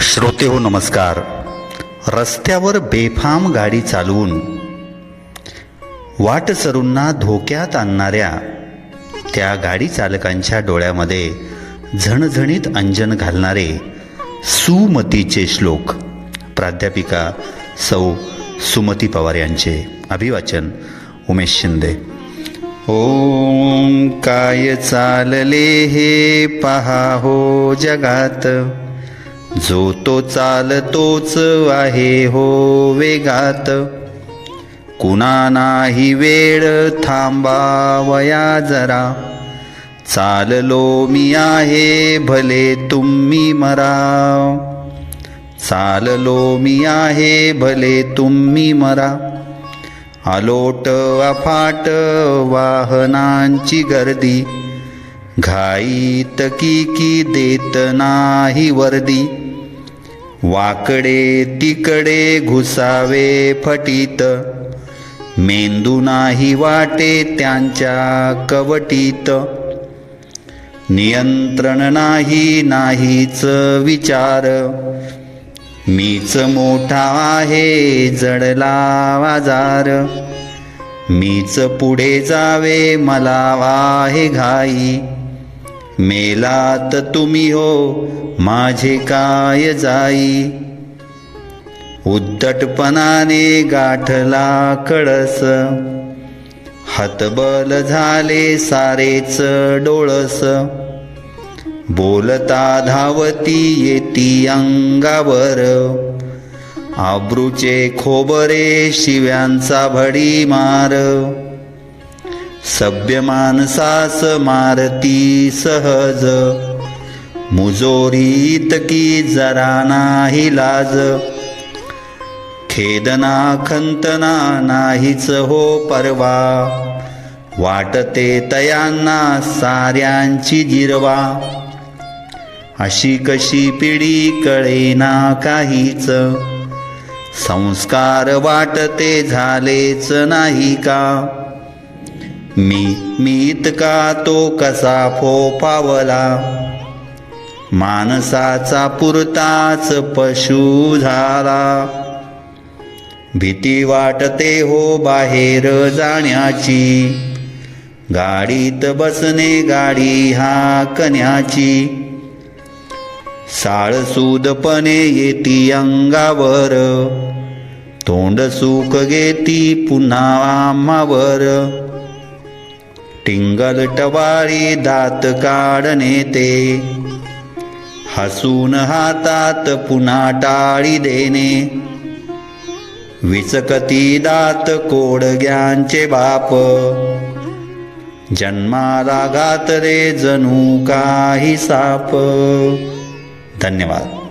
श्रोते हो नमस्कार. रस्त्यावर बेफाम गाडी चालवून वाटसरूंना धोक्यात आणणाऱ्या त्या गाडी चालकांच्या डोळ्यामध्ये झणझणीत अंजन घालणारे सुमतीचे श्लोक. प्राध्यापिका सौ सुमती पवार यांचे. अभिवाचन उमेश शिंदे. ओम काय चालले हे पहा हो जगात. जो तो चालतोच आहे हो वेगात. कुणा नाही वेळ थांबावया जरा. चाललो मी आहे भले तुम्ही मरा. चाललो मी आहे भले तुम्ही मरा. आलोट अफाट वाहनांची गर्दी. घाईत की की देत नाही वर्दी. वाकडे तिकडे घुसावे फटीत. मेंदू नाही वाटे त्यांच्या कवटीत. नियंत्रण नाही नाहीच विचार. मीच मोठा आहे जडला आजार. मीच पुढे जावे मला आहे घाई. मेलात तुम्ही हो माझे काय जाई? उद्धटपणाने गाठला कळस. हतबल झाले सारेच डोळस. बोलता धावती येती अंगावर. आब्रूचे खोबरे शिव्यांचा भडी मार सभ्य माणसास मारती सहज. मुजोरीत की जरा नाही लाज. खेदना खंतना नाहीच हो परवा. वाटते तयांना साऱ्यांची जिरवा. अशी कशी पिढी कळेना काहीच. संस्कार वाटते झालेच नाही का? मी मीत का तो कसा फोफावला? माणसाचा पुरताच पशु झाला. भीती वाटते हो बाहेर जाण्याची. गाडीत बसणे गाडी हाकण्याची. साळसूदपणे येती अंगावर. तोंड सुख घेती पुन्हा आम्हावर. टिंगलटवाळी दात काढणे ते. हसून हातात पुन्हा टाळी देणे. विचकती दात कोडग्यांचे बाप. जन्माला घातले जणू काही साप. धन्यवाद.